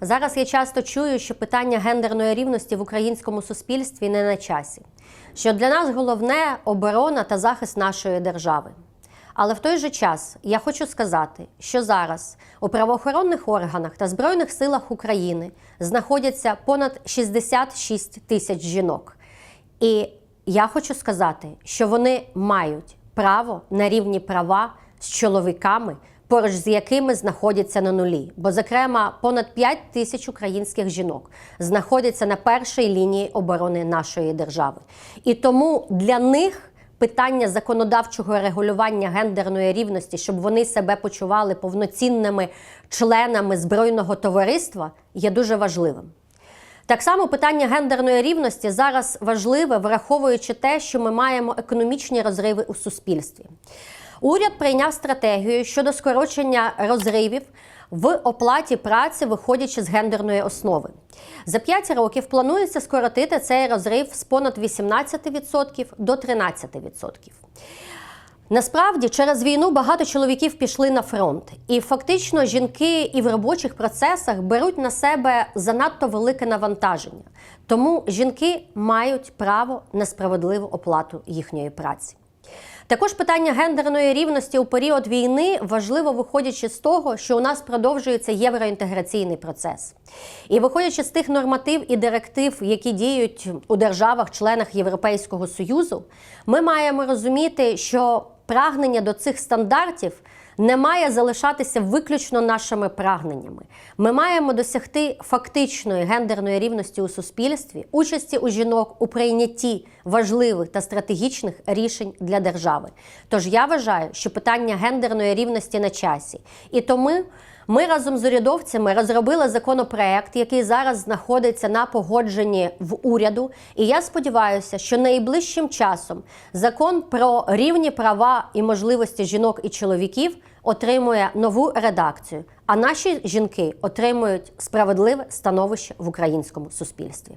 Зараз я часто чую, що питання гендерної рівності в українському суспільстві не на часі, що для нас головне оборона та захист нашої держави. Але в той же час я хочу сказати, що зараз у правоохоронних органах та Збройних силах України знаходяться понад 66 тисяч жінок. І я хочу сказати, що вони мають право на рівні права з чоловіками, поруч з якими знаходяться на нулі. Бо, зокрема, понад 5 тисяч українських жінок знаходяться на першій лінії оборони нашої держави. І тому для них питання законодавчого регулювання гендерної рівності, щоб вони себе почували повноцінними членами збройного товариства, є дуже важливим. Так само питання гендерної рівності зараз важливе, враховуючи те, що ми маємо економічні розриви у суспільстві. Уряд прийняв стратегію щодо скорочення розривів в оплаті праці, виходячи з гендерної основи. За 5 років планується скоротити цей розрив з понад 18% до 13%. Насправді через війну багато чоловіків пішли на фронт, і фактично жінки і в робочих процесах беруть на себе занадто велике навантаження. Тому жінки мають право на справедливу оплату їхньої праці. Також питання гендерної рівності у період війни важливо виходячи з того, що у нас продовжується євроінтеграційний процес. І виходячи з тих норматив і директив, які діють у державах-членах Європейського Союзу, ми маємо розуміти, що прагнення до цих стандартів не має залишатися виключно нашими прагненнями. Ми маємо досягти фактичної гендерної рівності у суспільстві, участі у жінок у прийнятті важливих та стратегічних рішень для держави. Тож я вважаю, що питання гендерної рівності на часі. І тому ми разом з урядовцями розробили законопроект, який зараз знаходиться на погодженні в уряду. І я сподіваюся, що найближчим часом закон про рівні права і можливості жінок і чоловіків отримує нову редакцію. А наші жінки отримують справедливе становище в українському суспільстві.